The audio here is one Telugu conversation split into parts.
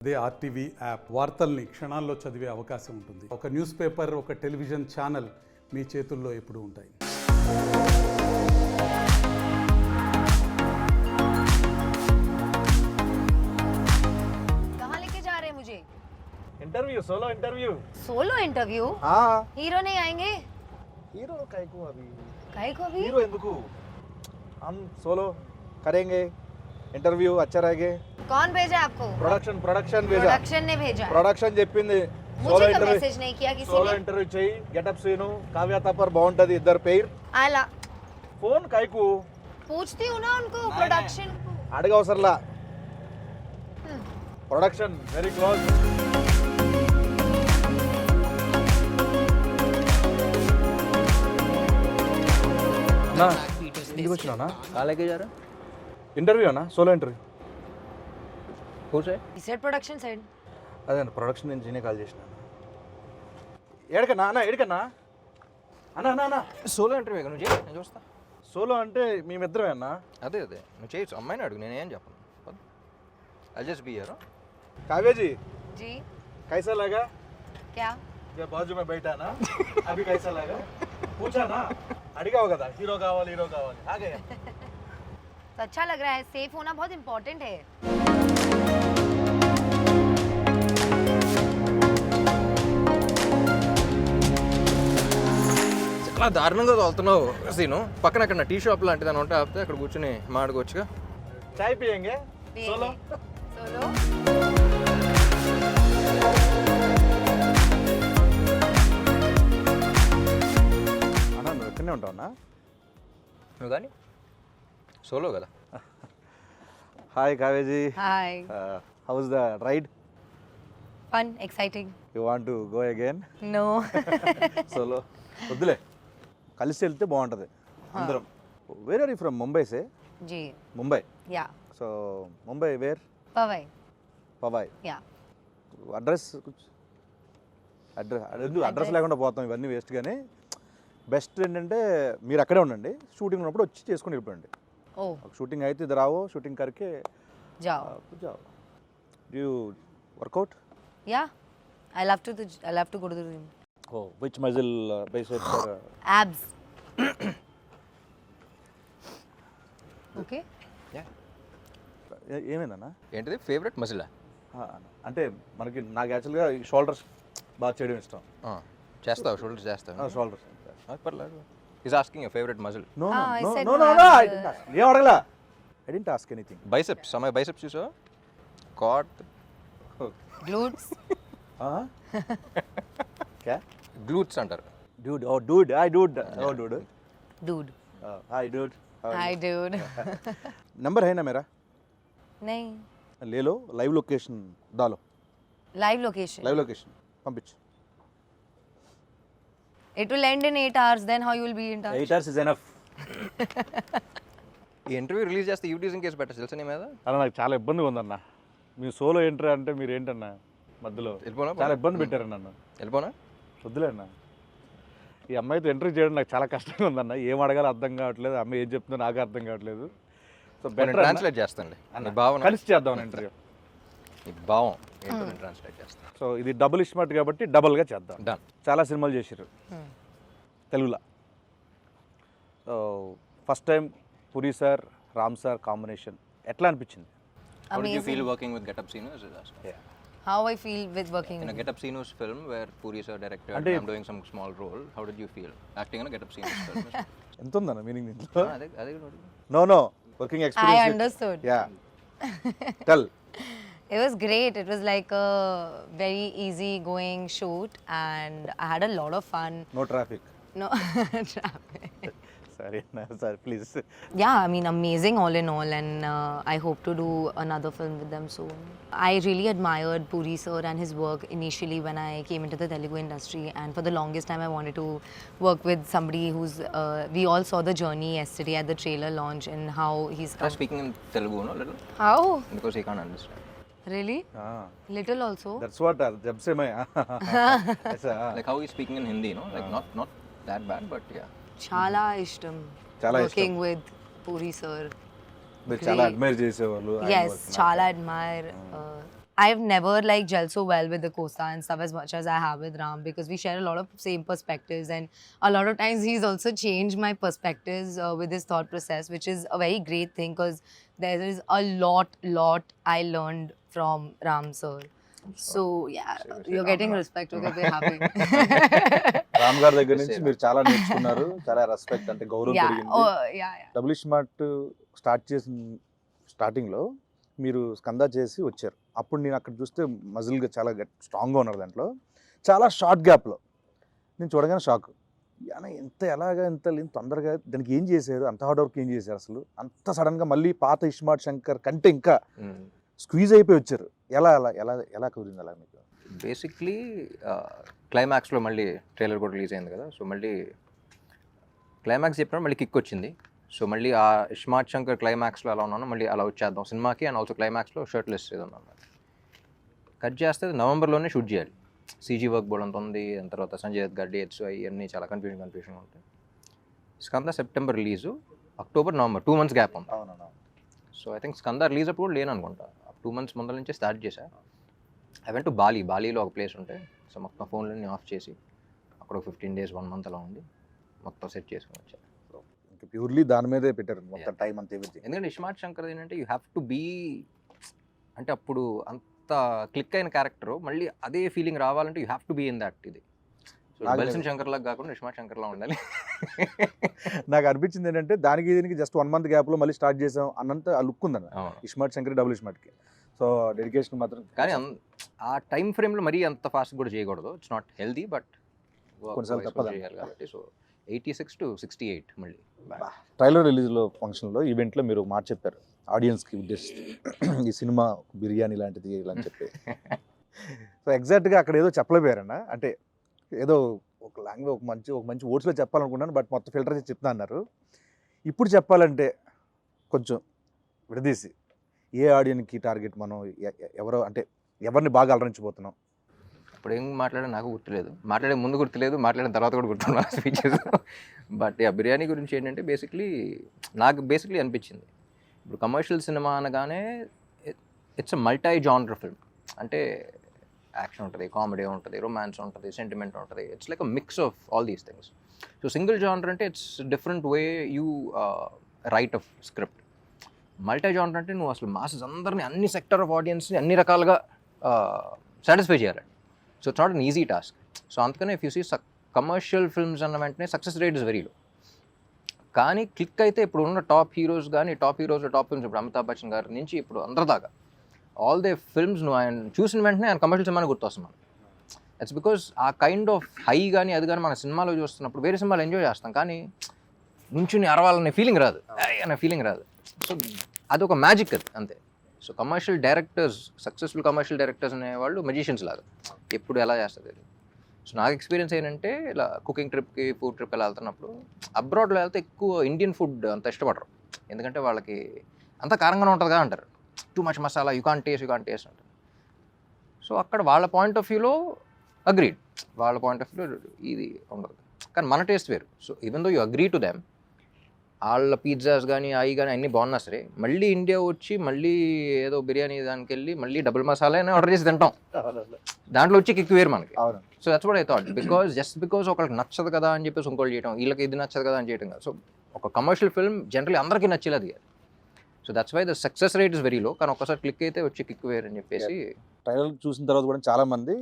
అదే ఆర్టీవీ యాప్ వార్తల్ని క్షణాల్లో చదివే అవకాశం ఉంటుంది ఒక న్యూస్ పేపర్ ఒక టెలివిజన్ ఛానల్ మీ చేతుల్లో ఎప్పుడూ ఉంటాయి कहाँ लेके जा रहे हैं मुझे interview solo interview solo interview हाँ हीरो नहीं आएंगे हीरो काहे अभी काहे को अभी हीरो ఎందుకు हम सोलो करेंगे ఇంటర్వ్యూ अच्छा रहेंगे कौन भेजा आपको ప్రొడక్షన్ ప్రొడక్షన్ भेजा प्रोडक्शन ने भेजा है। ప్రొడక్షన్ చెప్పింది సోలో मुझे तो ఇంటర్వ్యూ मैसेज नहीं किया किसी సోలో ने ఇంటర్వ్యూ చెయ్యి గెటప్ సీను కావ్య తప్పర్ బాగుంటది ఇద్దరు పేరు आला ఫోన్ కైకు पूछती हूँ ना उनको प्रोडक्शन అడగవసరలా ప్రొడక్షన్ వెరీ క్లోజ్ నా ఇంటికి వచ్చినా कहाँ लेके जा रहा ఇంటర్వ్యూ అన్నా సోలో ఇంటర్వ్యూ खुश है सेट प्रोडक्शन साइड అదే అన్న ప్రొడక్షన్ నుంచి నేనే కాల్ చేసిన ఏడకన్నా అన్న ఏడకన్నా అన్న అన్న అన్న సోలో ఇంటర్వ్యూ నువ్వు చేయి నేను చూస్తా సోలో అంటే మేమిద్దరమే అన్న అదే అదే నువ్వు చేయొచ్చు అమ్మాయిని అడుగు నేనేం చెప్పను ఐ జస్ట్ బీ ఇయర్ काव्य जी जी कैसा लगा क्या जब बाजू में बैठा ना अभी कैसा लगा पूछा ना అడిగావు కదా హీరో కావాలి హీరో కావాలి ఆగే तो अच्छा लग रहा है सेफ होना बहुत इम्पोर्टेंट है చాలా దారుణంగా తోలుతున్నావు సీను పక్కన అక్కడ టీ షాప్ లాంటిది అని ఉంటే ఆపితే అక్కడ కూర్చుని మాడుకోవచ్చుగా చాయ్ పియంగే సోలో सोलो అన్న నువ్వు ఎక్కడనే ఉంటావునా నువ్వు కానీ సోలో కదా? Hi కావేజీ hi. How's the ride fun exciting you want to go again no solo వద్దులే. కలిసి వెళ్తే బాగుంటుంది. అందరం. Where are you from Mumbai say G. Mumbai yeah. So Mumbai where Powai Powai yeah. Address address address లేకుండా పోతాం ఇవన్నీ వేస్ట్ కానీ బెస్ట్ ఏంటంటే మీరు అక్కడే ఉండండి. షూటింగ్ ఉన్నప్పుడు వచ్చి చేసుకొని వెళ్ళిపోండి. షూటింగ్ అయితే ఇది రావు shooting కరికే workout yeah I love to I love to go oh which muscle biceps abs okay yeah ఏమైందన్న? ఏంటిది? ఫేవరెట్ మజిల్ అంటే మనకి నాకు యాక్చువల్గా షోల్డర్స్ బాగా చేయడం ఇష్టం. చేస్తావు షోల్డర్స్ చేస్తావు. షోల్డర్స్ పర్లేదు. Is asking favourite muscle no Ah, I no said no no, no I have ఏం అడగలా I didn't ask anything biceps అమ్మాయి బైసెప్స్ చూసావు కాట్ glutes క్యా గ్లూట్స్ అంటారు dude oh dude hi dude oh dude dude uh, hi dude How are hi dude you? Number है ना मेरा नहीं ले लो लाइव लोकेशन डालो live location लाइव लोकेशन పంపించు it will end in 8 hours then how you will be in touch? Eight hours is enough ఈ ఇంటర్వ్యూ రిలీజ్ చేస్తే యూటీజింగ్ కేసు పెట్టచ్చు తెలుసా నీ మీద? అలా నాకు చాలా ఇబ్బందిగా ఉందన్న. మీ సోలో ఎంట్రీ అంటే మీరు ఏంటన్నా మధ్యలో? వెళ్ళిపోనా? చాలా ఇబ్బంది పెట్టారు నన్ను. వెళ్ళిపోనా? వద్దులే అన్న. ఈ అమ్మాయితో ఎంట్రీ చేయడం నాకు చాలా కష్టంగా ఉందన్న. ఏం అడగాలో అర్థం కావట్లేదు అమ్మాయి ఏం చెప్తుందో నాకు అర్థం కావట్లేదు. సో బెటర్ ట్రాన్స్లేట్ చేస్తానులే. నీ భావన. కలిసి చేద్దాం ఇంటర్వ్యూ భావం. ట్రాన్స్లేట్ చేస్తాను సో ఇది డబుల్ ఇస్మార్ట్ కాబట్టి డబుల్గా చేద్దాం డన్ చాలా సినిమాలు చేశారు తెలుగులో first time Puri sir Ram sir combination ఎట్లా అనిపించింది How did you amazing feel working with Get Up Sinus? is asking. how i feel with working In a Get Up Sinus film where Puri sir directed అంటే- and I'm doing some small role, how did you feel acting in a Get Up Sinus film? ఎంత ఉందన్న మీనింగ్ దీంట్లో Ah. No no working i experience understood yeah tell It was great. It was like a very easy going shoot and I had a lot of fun. No traffic. No traffic. Sorry, no, sir, please. Yeah, I mean, amazing all in all, and uh, I hope to do another film with them soon. I really admired Puri sir and his work initially when I came into the Telugu industry, and for the longest time, I wanted to work with somebody who's. Uh, we all saw the journey yesterday at the trailer launch and how he's. Come. Start speaking in Telugu, no, little. How? Because he can't understand. Really little also that's what జబ్ సే మై Like how he's speaking in Hindi, no, like not not that bad, but yeah. chala ishtam Chala working with puri sir మీరు చాలా Great. అడ్మైర్ చేసేవాళ్ళు ఆయన yes work. chala admire uh, I've never like gelled so well with the Costa and stuff as much as I have with Ram because we share a lot of same perspectives and a lot of times he's also changed my perspectives uh, with his thought process, which is a very great thing because there is a lot, lot I learned from Ram sir. So yeah, Seriously, you're Ram getting Ram. respect because we're happy. Ram గారి దగ్గర నుంచి Yes, మీరు చాలా నేర్చుకున్నారు చాలా రెస్పెక్ట్ అంటే గౌరవం yeah, పెరిగింది oh yeah, yeah. Double smart start చేసిన స్టార్టింగ్లో మీరు స్కందా చేసి వచ్చారు. అప్పుడు నేను అక్కడ చూస్తే మజిల్గా చాలా గట్ స్ట్రాంగ్గా ఉన్నారు దాంట్లో. చాలా షార్ట్ గ్యాప్లో. నేను చూడగానే షాక్. అన్న ఎంత ఎలాగా ఎంత ఇంత తొందరగా దానికి ఏం చేశారు? అంత హార్డ్ వర్క్ ఏం చేశారు అసలు? అంత సడన్గా మళ్ళీ పాత ఇస్మార్ట్ శంకర్ కంటే ఇంకా స్క్వీజ్ అయిపోయి వచ్చారు. ఎలా అలా ఎలా ఎలా కుదిరింది అలా మీకు? బేసిక్లీ క్లైమాక్స్లో మళ్ళీ ట్రైలర్ కూడా రిలీజ్ అయింది కదా. సో మళ్ళీ క్లైమాక్స్ చెప్పినప్పుడు మళ్ళీ కిక్ వచ్చింది. సో మళ్ళీ ఆ ఇస్మార్ట్ శంకర్ క్లైమాక్స్లో ఎలా ఉన్నానో మళ్ళీ అలా వచ్చేద్దాం సినిమాకి అండ్ ఆల్సో క్లైమాక్స్లో షర్ట్ లెస్ ఏదో ఉన్నాను కట్ చేస్తే నవంబర్లోనే షూట్ చేయాలి. సీజీ వర్క్ బోర్డ్ అంత ఉంది దాని తర్వాత సంజయ్ దత్ గారి డేట్స్ అవన్నీ చాలా కన్ఫ్యూజన్ కన్ఫ్యూజన్ ఉంటాయి. Skanda September release October November two months gap ఉంది. So I think Skanda release అప్పుడు కూడా లేను అనుకుంటా. టూ మంత్స్ ముందర నుంచే స్టార్ట్ చేశా. ఐ వెంట్ టు బాలీ బాలీలో ఒక ప్లేస్ ఉంటే సో మొత్తం ఫోన్లన్నీ ఆఫ్ చేసి అక్కడ ఒక ఫిఫ్టీన్ డేస్ వన్ మంత్ అలా ఉండి మొత్తం సెట్ చేసుకుని వచ్చా. ఇంకా ప్యూర్లీ దాని మీదే పెట్టారు మొత్తం టైం అంతా ఎవ్రీథింగ్. ఎందుకంటే ఇస్మార్ట్ శంకర్ ఏంటంటే యూ హ్యావ్ టు బీ అంటే అప్పుడు అంత క్లిక్ అయిన క్యారెక్టర్ మళ్ళీ అదే ఫీలింగ్ రావాలంటే you have to be in that ఇది. బల్సిన్. శంకర్ లాగా కాకుండా ఇస్మార్ట్ శంకర్ లా ఉండాలి. నాకు అనిపించింది ఏంటంటే దానికి దీనికి జస్ట్ వన్ మంత్ గ్యాప్లో మళ్ళీ స్టార్ట్ చేసాం అన్నంత ఆ లుక్ ఉందన్న. ఇస్మార్ట్ శంకర్ డబుల్ ఇస్మార్ట్కి సో డెడికేషన్ మాత్రం కానీ ఆ టైం ఫ్రేమ్లో మరీ అంత ఫాస్ట్ కూడా చేయకూడదు. ఇట్స్ నాట్ హెల్దీ బట్ కొన్నిసార్లు తప్పదు. కాబట్టి so eighty six to sixty eight మళ్ళీ. ట్రైలర్ రిలీజ్లో ఫంక్షన్లో ఈవెంట్లో మీరు మాట చెప్పారు ఆడియన్స్కి ఉద్దేశిస్తూ. ఈ సినిమా బిర్యానీ లాంటిది ఇలా అని చెప్పి. సో ఎగ్జాక్ట్గా అక్కడ ఏదో చెప్పలేకపోయారన్న అంటే ఏదో ఒక లాంగ్వేజ్ ఒక మంచి ఒక మంచి వర్డ్స్లో చెప్పాలనుకున్నాను బట్ మొత్తం ఫిల్టర్ చేసి చెప్తా అన్నారు. ఇప్పుడు చెప్పాలంటే కొంచెం విడదీసి ఏ ఆడియన్కి టార్గెట్ మనం ఎవరో అంటే ఎవరిని బాగా అలరించబోతున్నాం? ఇప్పుడు ఏం మాట్లాడా నాకు గుర్తులేదు. మాట్లాడే ముందు గుర్తులేదు మాట్లాడిన తర్వాత కూడా గుర్తున్నా స్పీచెస్ బట్ ఆ బిర్యానీ గురించి ఏంటంటే బేసిక్లీ నాకు బేసిక్లీ అనిపించింది. ఇప్పుడు కమర్షియల్ సినిమా అనగానే it's a multi genre film అంటే యాక్షన్ ఉంటుంది కామెడీ ఉంటుంది రొమాన్స్ ఉంటుంది సెంటిమెంట్ ఉంటుంది. It's like a mix of all these things so single genre అంటే it's different way you write of script multi genre అంటే నువ్వు అసలు మాసెస్ అందరినీ అన్ని సెక్టర్ ఆఫ్ ఆడియన్స్ని అన్ని రకాలుగా uh, సాటిస్ఫై చేయాలి. So it's not an easy task so అందుకనే if you see commercial films అన్న వెంటనే success rate is very low కానీ క్లిక్ అయితే ఇప్పుడు ఉన్న టాప్ హీరోస్ కానీ టాప్ హీరోస్ టాప్ ఫిల్మ్స్ ఇప్పుడు అమితాబ్ బచ్చన్ గారి నుంచి ఇప్పుడు అందరి దాకా ఆల్ దే ఫిల్మ్స్ నువ్వు ఆయన చూసిన వెంటనే ఆయన కమర్షియల్ సినిమాని గుర్తొస్తున్నాను it's because a kind of high కానీ అది కానీ మన సినిమాలో చూస్తున్నప్పుడు వేరే సినిమాలు ఎంజాయ్ చేస్తాం. కానీ నుంచుని అరవాలనే ఫీలింగ్ రాదు. అనే ఫీలింగ్ రాదు. సో అది ఒక మ్యాజిక్ అది అంతే. So commercial directors successful commercial directors అనేవాళ్ళు మెజిషియన్స్ లాగా. ఎప్పుడు ఎలా చేస్తుంది సో నాకు ఎక్స్పీరియన్స్ ఏంటంటే ఇలా కుకింగ్ ట్రిప్కి ఫుడ్ ట్రిప్ ఎలా వెళ్తున్నప్పుడు అబ్రాడ్లో వెళ్తే ఎక్కువ ఇండియన్ ఫుడ్ అంత ఇష్టపడరు. ఎందుకంటే వాళ్ళకి అంత కారంగానే ఉంటుందిగా అంటారు. Too much masala you can taste you can taste అంటారు. సో అక్కడ వాళ్ళ పాయింట్ ఆఫ్ వ్యూలో అగ్రీడ్ వాళ్ళ పాయింట్ ఆఫ్ వ్యూలో ఇది ఉండదు. కానీ మన టేస్ట్ వేరు. So even though you agree to them వాళ్ళ పిజ్జాస్ కానీ అవి కానీ అన్నీ బాగున్నా సరే మళ్ళీ ఇండియా వచ్చి మళ్ళీ ఏదో బిర్యానీ దానికి వెళ్ళి మళ్ళీ డబుల్ మసాలా అయినా ఆర్డర్ చేసి తింటాం. దాంట్లో వచ్చి కిక్ వేరు మనకి. So that's what I thought because just because ఒకరికి నచ్చదు కదా అని చెప్పేసి ఇంకోటి చేయడం వీళ్ళకి ఇది నచ్చదు కదా అని చేయడం కదా. సో ఒక కమర్షియల్ ఫిల్మ్ జనరలీ అందరికీ నచ్చేది అది so that's why the success rate is very low కానీ ఒకసారి క్లిక్ అయితే వచ్చి కిక్ వేరు అని చెప్పేసి ట్రైలర్ చూసిన తర్వాత కూడా చాలా మంది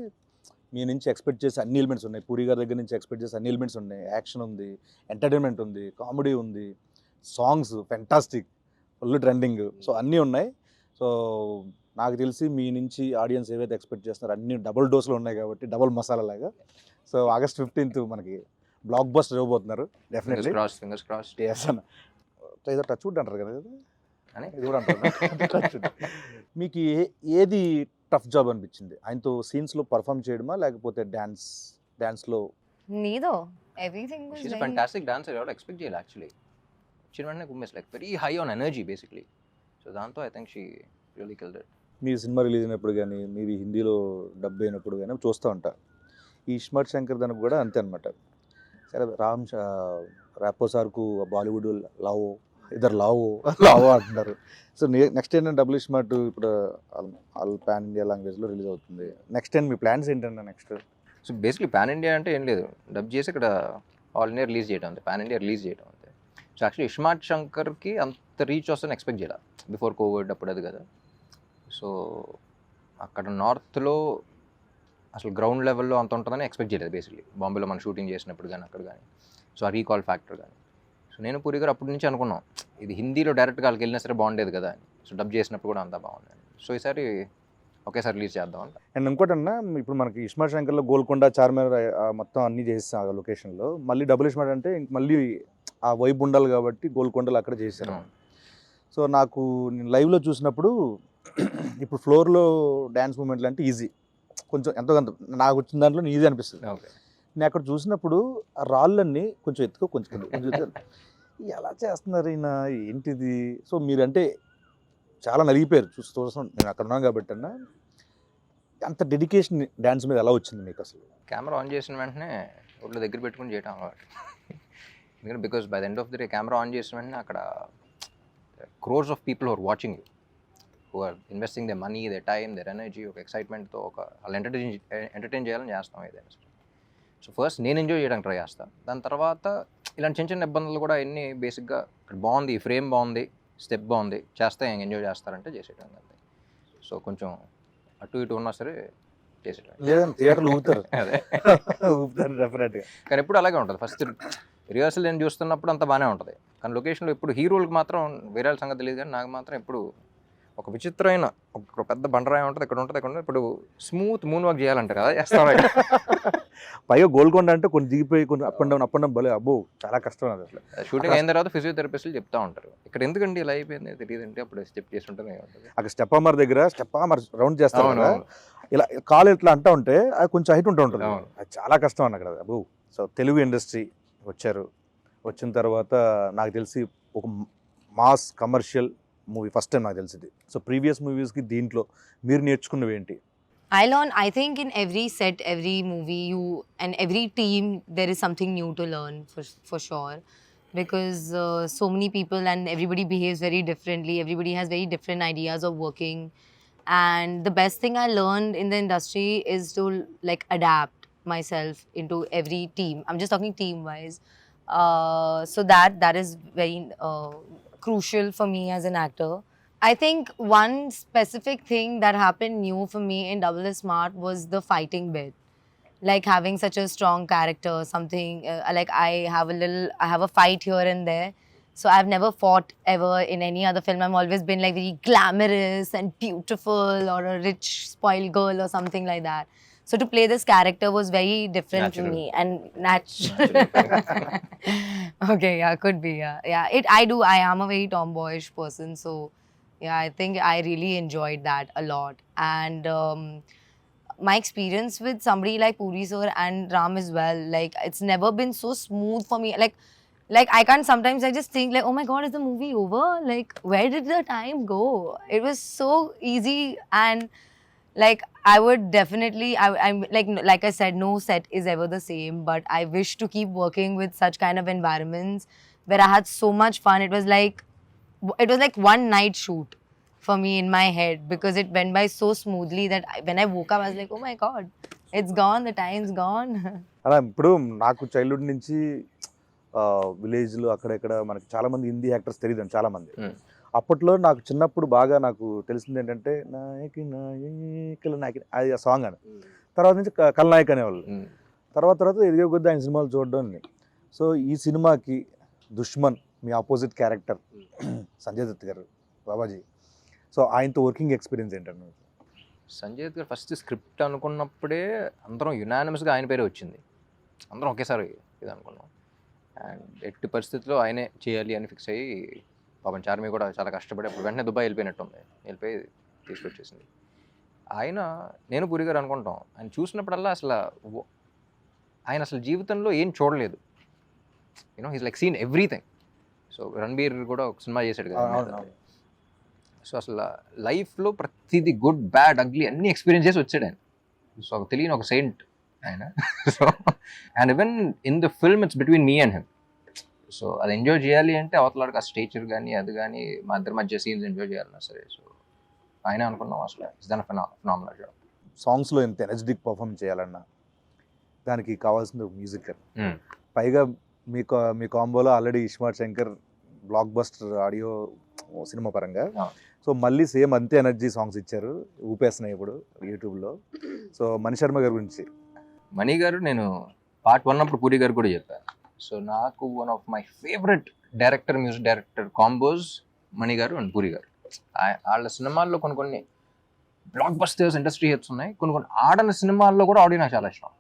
మీ నుంచి ఎక్స్పెక్ట్ చేసే అన్ని ఎలిమెంట్స్ ఉన్నాయి. పూరి గారి దగ్గర నుంచి ఎక్స్పెక్ట్ చేసే అన్ని ఎలిమెంట్స్ ఉన్నాయి. యాక్షన్ ఉంది ఎంటర్టైన్మెంట్ ఉంది కామెడీ ఉంది. Songs fantastic full trending so అన్నీ ఉన్నాయి. సో నాకు తెలిసి మీ నుంచి ఆడియన్స్ ఏవైతే ఎక్స్పెక్ట్ చేస్తున్నారో అన్ని డబుల్ డోస్లో ఉన్నాయి కాబట్టి డబుల్ మసాలా లాగా. సో ఆగస్ట్ ఫిఫ్టీన్త్ మనకి బ్లాక్ బస్టర్ ఇవ్వబోతున్నారు డెఫినెట్లీ క్రాస్ ఫింగర్స్ క్రాస్ అన్న. ఏదో టచ్ వుడ్ అంటారు కదా ఇది? అని? ఇది కూడా అంటారు. మీకు ఏ- ఏది టఫ్ జాబ్ అనిపించింది? ఆయనతో సీన్స్లో పర్ఫామ్ చేయడమా లేకపోతే డ్యాన్స్ డ్యాన్స్లో షీస్ very ఫ్యాంటాస్టిక్ డాన్సర్ ఎవరు ఎక్స్పెక్ట్ చేయాలి యాక్చువల్లీ వచ్చిన వెంటనే కుమ్మేస్ like very high on energy basically so దాంతో I think she really killed it మీ సినిమా రిలీజ్ అయినప్పుడు కానీ మీవి హిందీలో డబ్ అయినప్పుడు కానీ చూస్తూ ఉంటా. ఈ ఇస్మార్ట్ శంకర్ దానికి కూడా అంతే అనమాట సరే రామ్ రాపో సార్కు బాలీవుడ్ లవ్ ఇద్దరు లావు లావు అంటున్నారు. సో నెక్స్ట్ ఏంటంటే డబుల్ స్మార్ట్ ఇప్పుడు ఆల్ పాన్ ఇండియా లాంగ్వేజ్లో రిలీజ్ అవుతుంది. నెక్స్ట్ ఏంటి మీ ప్లాన్స్ ఏంటంటే next so basically pan India అంటే ఏం లేదు. డబ్ చేసి ఇక్కడ ఆల్ ఇండియా రిలీజ్ చేయడం పాన్ ఇండియా రిలీజ్ చేయడం సో యాక్చువల్లీ ఇస్మార్ట్ శంకర్కి అంత రీచ్ వస్తుందని ఎక్స్పెక్ట్ చేయాలి. బిఫోర్ కోవిడ్ అప్పుడు అది కదా. సో అక్కడ నార్త్లో అసలు గ్రౌండ్ లెవెల్లో అంత ఉంటుందని ఎక్స్పెక్ట్ చేయలేదు బేసిక్లీ బాంబేలో మనం షూటింగ్ చేసినప్పుడు కానీ అక్కడ కానీ సో ఆ రీకాల్ ఫ్యాక్టర్ కానీ సో నేను పూరి గారు అప్పటి నుంచి అనుకున్నాం ఇది హిందీలో డైరెక్ట్గా వాళ్ళకి వెళ్ళినా సరే బాగుండేది కదా అని. సో డబ్ చేసినప్పుడు కూడా అంతా బాగుంది సో ఈసారి ఒకేసారి రిలీజ్ చేద్దాం అంట. అండ్ ఇంకోటన్నా ఇప్పుడు మనకి ఇస్మార్ట్ శంకర్లో గోల్కొండ చార్మినార్ మొత్తం అన్నీ చేస్తాం ఆ లొకేషన్లో మళ్ళీ డబుల్ ఇస్మార్ట్ అంటే మళ్ళీ ఆ వైబ్ ఉండాలి కాబట్టి గోల్కొండలు అక్కడ చేశారు. సో నాకు నేను లైవ్లో చూసినప్పుడు ఇప్పుడు ఫ్లోర్లో డ్యాన్స్ మూమెంట్లు అంటే ఈజీ. కొంచెం ఎంతో కొంత నాకు వచ్చిన దాంట్లో ఈజీ అనిపిస్తుంది. నేను అక్కడ చూసినప్పుడు ఆ రాళ్ళన్నీ కొంచెం ఎత్తుకో కొంచెం కొంచెం. ఎలా చేస్తున్నారు ఈయన? ఏంటిది? సో మీరంటే చాలా నలిగిపోయారు. చూసి చూస్తాం. నేను అక్కడ ఉన్నాను కాబట్టి అన్న అంత డెడికేషన్ డ్యాన్స్ మీద ఎలా వచ్చింది మీకు అసలు? కెమెరా ఆన్ చేసిన వెంటనే ఒళ్ళు దగ్గర పెట్టుకుని చేయటం అలవాటు. ఎందుకంటే because by the end of the day camera on చేసిన వెంటనే అక్కడ crores of people are watching you who are investing the money the time their energy ఒక ఎక్సైట్మెంట్తో ఒక వాళ్ళు ఎంటర్టైన్ ఎంటర్టైన్ చేయాలని చేస్తాం ఏదైనా సరే. సో ఫస్ట్ నేను ఎంజాయ్ చేయడానికి ట్రై చేస్తాను దాని తర్వాత ఇలాంటి చిన్న చిన్న ఇబ్బందులు కూడా ఎన్ని బేసిక్గా ఇక్కడ బాగుంది ఫ్రేమ్ బాగుంది స్టెప్ బాగుంది చేస్తే ఎంజాయ్ చేస్తారంటే చేసేయడం అంతే. సో కొంచెం అటు ఇటు ఉన్నా సరే చేసేయడం లేదంటే థియేటర్లు ఊపుతారు. అదే. ఊపుతారు డెఫినెట్గా కానీ ఎప్పుడు అలాగే ఉంటుంది. ఫస్ట్ రిహార్సల్ నేను చూస్తున్నప్పుడు అంత బాగానే ఉంటుంది. కానీ లొకేషన్లో ఇప్పుడు హీరోలకు మాత్రం వేరే సంగతి తెలియదు కానీ నాకు మాత్రం ఎప్పుడు ఒక విచిత్రమైన ఒక పెద్ద బండరాయి ఉంటుంది ఇక్కడ ఉంటుంది ఇక్కడ ఇప్పుడు స్మూత్ మూన్ వాక్ చేయాలంట కదా చేస్తాం పైగా గోల్కొండ అంటే కొన్ని దిగిపోయి కొన్ని up and down up and down భలే అబ్బో చాలా కష్టం అది అసలు. షూటింగ్ అయిన తర్వాత ఫిజియోథెరపిస్టులు చెప్తా ఉంటారు. ఇక్కడ ఎందుకండి ఇలా అయిపోయింది? తెలియదంటే అప్పుడు స్టెప్ చేస్తుంటేనే ఉంటుంది. అక్కడ స్టెప్ అమర్ దగ్గర స్టెప్ అమర్ రౌండ్ అవును. ఇలా కాలు ఇట్లా అంటా ఉంటే అది కొంచెం హైట్ ఉంటూ ఉంటుంది. అది చాలా కష్టం అన్న అక్కడ. అబ్బో సో తెలుగు ఇండస్ట్రీ వచ్చారు. వచ్చిన తర్వాత నాకు తెలిసి ఒక mass commercial movie first time నాకు తెలిసింది. సో ప్రీవియస్ మూవీస్కి దీంట్లో మీరు నేర్చుకున్నవి ఏంటి? I learn I think in every set every movie you and every team there is something new to learn for sure because so many people and everybody behaves very differently everybody has very different ideas of working and the best thing I learn in the industry is to like adapt myself into every team. I'm just talking team wise. Uh, so that that is very uh, crucial for me as an actor. I think one specific thing that happened new for me in Double is Smart was the fighting bit. Like having such a strong character, something uh, like I have a little, I have a fight here and there. So I've never fought ever in any other film. I've always been like very glamorous and beautiful or a rich spoiled girl or something like that. So to play this character was very different to me and natural. okay, yeah, could be, yeah, yeah. It, I do. I am a very tomboyish person, so yeah, I think I really enjoyed that a lot. And um, my experience with somebody like Puri sir and Ram as well, like it's never been so smooth for me. Like, like I can't sometimes I just think like, oh my god, is the movie over? Like, where did the time go? It was so easy and like I would definitely I, I'm like like I said, no set is ever the same. But I wish to keep working with such kind of environments where I had so much fun. It was like it was like one night shoot for me in my head because it went by so smoothly that I, when I woke up, I was like, oh my god, it's gone. The time's gone. అలా ఇప్పుడు నాకు చైల్డ్హుడ్ నుంచి విలేజ్లో అక్కడెక్కడ మనకి చాలా మంది హిందీ యాక్టర్స్ తెలియదు చాలా మంది Hmm. అప్పట్లో నాకు చిన్నప్పుడు బాగా నాకు తెలిసింది ఏంటంటే నాయకి నాయకుల నాయకి అది ఆ సాంగ్ అని తర్వాత నుంచి కల్నాయక్ అనేవాళ్ళు. తర్వాత తర్వాత ఎదిగే కొద్దీ ఆయన సినిమాలు చూడడం. సో ఈ సినిమాకి దుష్మన్ మీ ఆపోజిట్ క్యారెక్టర్ సంజయ్ దత్ గారు బాబాజీ. సో ఆయనతో వర్కింగ్ ఎక్స్పీరియన్స్ ఏంటంటే సంజయ్ దత్ గారు ఫస్ట్ స్క్రిప్ట్ అనుకున్నప్పుడే అందరం యునానిమస్గా ఆయన పేరే వచ్చింది. అందరం ఒకేసారి ఇది అనుకున్నాం. అండ్ ఎట్టి పరిస్థితుల్లో ఆయనే చేయాలి అని ఫిక్స్ అయ్యి పాపం చార్మి కూడా చాలా కష్టపడి అప్పుడు వెంటనే దుబాయ్ వెళ్ళిపోయినట్టుంది. వెళ్ళిపోయి తీసుకొచ్చేసింది. ఆయన నేను పూరి గారు అనుకుంటాం. ఆయన చూసినప్పుడల్లా అసలు ఆయన అసలు జీవితంలో ఏం చూడలేదు. You know he's like seen everything so Ranbir కూడా ఒక సినిమా చేశాడు కదా. సో అసలు లైఫ్లో ప్రతిదీ గుడ్ బ్యాడ్ అగ్లీ అన్ని ఎక్స్పీరియన్స్ చేసి వచ్చాడు ఆయన. సో తెలియని ఒక సెయింట్ ఆయన. So and even in the film it's between me and him so అది ఎంజాయ్ చేయాలి అంటే అవతలాడికి ఆ స్టేచర్ కానీ అది కానీ మా ఇద్దరి మధ్య సీన్స్ ఎంజాయ్ చేయాలన్నా సరే సో ఆయన అనుకున్నాం అసలు. ఇస్ దాని ఫినామినల్ జాబ్ సాంగ్స్లో ఎంత ఎనర్జెటిక్ పర్ఫామ్ చేయాలన్నా దానికి కావాల్సింది మ్యూజిక్ Hmm. పైగా మీ కా- మీ కాంబోలో already iSmart Shankar blockbuster audio cinema పరంగా. సో మళ్ళీ సేమ్ అంతే ఎనర్జీ సాంగ్స్ ఇచ్చారు ఊపేస్తున్నాయి ఇప్పుడు యూట్యూబ్లో సో మణి శర్మ గారి గురించి. మణి గారు నేను పార్ట్ వన్ అప్పుడు పూరి గారు కూడా చెప్పాను సో నాకు one of my favourite director music director combos Mani గారు అండ్ పూరి గారు. వాళ్ళ సినిమాల్లో కొన్ని కొన్ని బ్లాక్ బస్టర్స్ ఇండస్ట్రీ హెట్స్ ఉన్నాయి. కొన్ని కొన్ని ఆడని సినిమాల్లో కూడా ఆడియో నాకు చాలా ఇష్టం.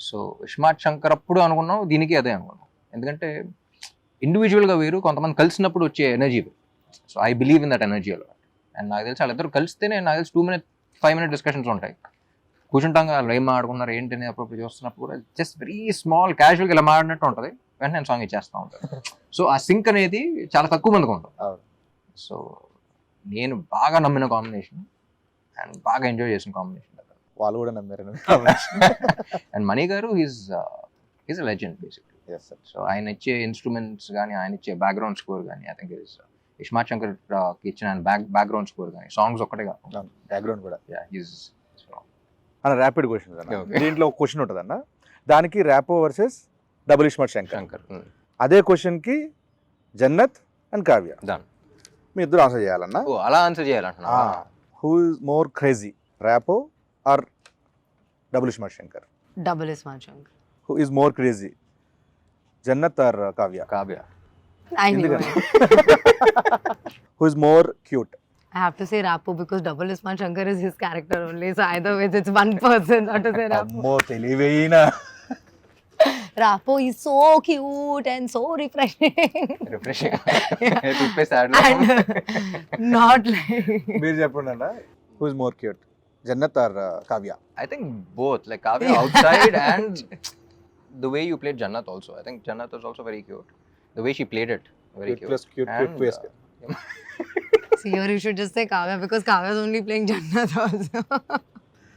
సో ఇస్మార్ట్ శంకర్ అప్పుడు అనుకున్నాం దీనికి అదే అనుకున్నాం. ఎందుకంటే ఇండివిజువల్గా వేరు కొంతమంది కలిసినప్పుడు వచ్చే energy so I believe in that energy అలా అండ్ నాకు తెలిసి వాళ్ళిద్దరు కలిస్తేనే నాకు తెలిసి two minute five minute discussions ఉంటాయి. కూర్చుంటాం కదా ఏం మాట్లాడుకున్నారు ఏంటి అని అప్పుడు చూస్తున్నప్పుడు కూడా జస్ట్ వెరీ స్మాల్ క్యాజువల్గా ఇలా మాడినట్టు ఉంటుంది. వెంటనే సాంగ్ ఇచ్చేస్తూ ఉంటాను సో ఆ సింక్ అనేది చాలా తక్కువ మందికి ఉంటుంది. సో నేను బాగా నమ్మిన కాంబినేషన్ అండ్ బాగా ఎంజాయ్ చేసిన కాంబినేషన్ వాళ్ళు కూడా నమ్మారు అండ్ మణి గారు is is a legend basic yes sir so ఆయన ఇచ్చే ఇన్స్ట్రుమెంట్స్ కానీ ఆయన ఇచ్చే బ్యాక్గ్రౌండ్ స్కోర్ కానీ ఐ థింక్ ఇస్ ఇస్మార్ట్ శంకర్కి ఇచ్చిన బ్యాక్ బ్యాక్గ్రౌండ్ స్కోర్ కానీ సాంగ్స్ ఒక్కటే కాకుండా. బ్యాక్గ్రౌండ్ కూడా. ఈజ్ అన్న ర్యాపిడ్ క్వశ్చన్. దీంట్లో ఒక క్వశ్చన్ ఉంటుంది అన్న దానికి ర్యాపో వర్సెస్ డబుల్ ఇస్మార్ట్ శంకర్ శంకర్ అదే క్వశ్చన్కి జన్నత్ అండ్ కావ్య Done. మీ ఇద్దరు ఆన్సర్ చేయాలన్నా? ఓ అలా answer చేయాలంటున్నా. Who is more crazy Rapo or double iSmart Shankar is my chunk. Who is more crazy Jannat or Kavya Kavya ఎందుకని. Who is more cute I have to say Rapo because Double is my Shankar is his character only. So either way, it's one person. Not to say Rapo. అమ్మో తెలివైన Rapo is so cute and so refreshing. Refreshing and uh, not like. మీరు చెప్పండి అన్న who is more cute Jannat or Kavya I think both like Kavya outside and the way you played Jannat also I think Jannat was also very cute the way she played it very Cute plus cute cute, cute plus cute. See, or you should just say Kavya because Kavya is only playing Jannat also.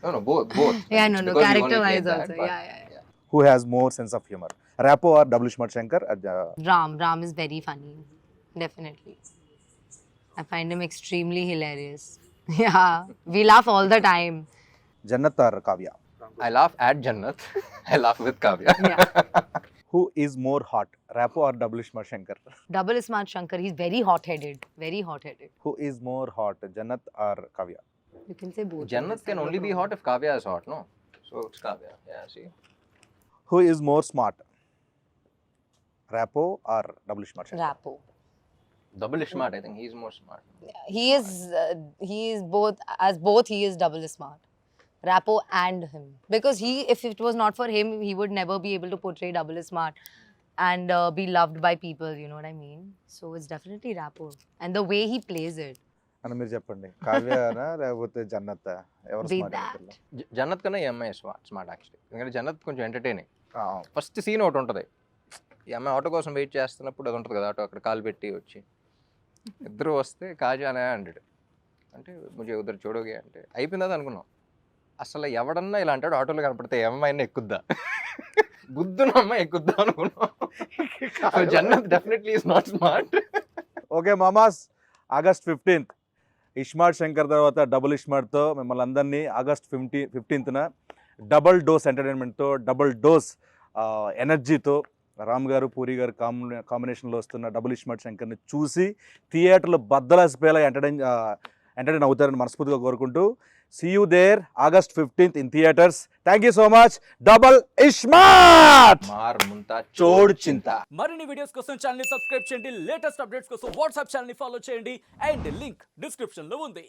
no, no, both, both. Yeah, no, no, character wise that, also. yeah, yeah, who has more sense of humor? Rapo or W. Shankar? Uh, Ram, Ram is very funny. Definitely. I find him extremely hilarious. Yeah, we laugh all the time. Jannat or Kavya? I laugh at Jannat. I laugh with Kavya. Yeah who is more hot, Rapo or Double Smart Shankar? Double Smart Shankar, he's very hot headed. Very hot headed. Who is more hot, Jannat or Kavya? You can say both. Jannat can only be hot if Kavya is hot, no? So it's Kavya, yeah, see. Who is more smart, Rapo or Double Smart? Shankar? Rapo. Double smart, I think. He's more smart. Yeah, he is, uh, he is both, as both, he is double smart. Rapo and him. Because he if it was not for him he would never be able to portray double smart and uh, be loved by people. You know what I mean? So it's definitely Rapo and the way he plays it. అని మీరు చెప్పండి. కావ్యనా లేకపోతే జన్నత్ ఎవరు Be జన్నత్ కన్నా ఈ అమ్మాయి స్మార్ట్ స్మార్ట్ యాక్చువల్లీ ఎందుకంటే జన్నత్ కొంచెం ఎంటర్టైనింగ్ ఫస్ట్ సీన్ ఒకటి ఉంటుంది. ఈ అమ్మాయి ఆటో కోసం వెయిట్ చేస్తున్నప్పుడు అది ఉంటుంది కదా ఆటో అక్కడ కాలు పెట్టి వచ్చి. ఇద్దరు వస్తే కాజానే అంటాడు అంటే ముజే ఉద్దరు చూడోగే అంటే. అయిపోయింది అది అనుకున్నాం. అసలు ఎవడన్నా ఇలా అంటాడు ఆటోలో కనపడితే ఏ అమ్మాయినా ఎక్కుద్దా? బుద్ధున్న అమ్మాయి ఎక్కుద్దా అనుకున్నాం. Jannat definitely is not smart okay మామాస్ August fifteenth iSmart Shankar తర్వాత డబుల్ ఇస్మార్ట్తో మిమ్మల్ని అందరినీ ఆగస్ట్ ఫిఫ్టీ ఫిఫ్టీన్త్న డబుల్ డోస్ ఎంటర్టైన్మెంట్తో డబుల్ డోస్ ఎనర్జీతో రామ్ గారు పూరి గారు కాంబినే కాంబినేషన్లో వస్తున్న డబుల్ ఇస్మార్ట్ శంకర్ని చూసి థియేటర్లు బద్దలాసిపోయేలా ఎంటర్టైన్ ఎంటర్టైన్ అవుతారని మనస్ఫూర్తిగా కోరుకుంటూ see you there August fifteenth in theatres thank you so much double iSmart మార్ ముంతా చోడు చింత. మరిన్ని వీడియోస్ కోసం ఛానల్ సబ్స్క్రైబ్ చేయండి. లేటెస్ట్ అప్డేట్స్ కోసం వాట్సాప్ ఛానల్ ఫాలో చేయండి. అండ్ లింక్ డిస్క్రిప్షన్లో ఉంది.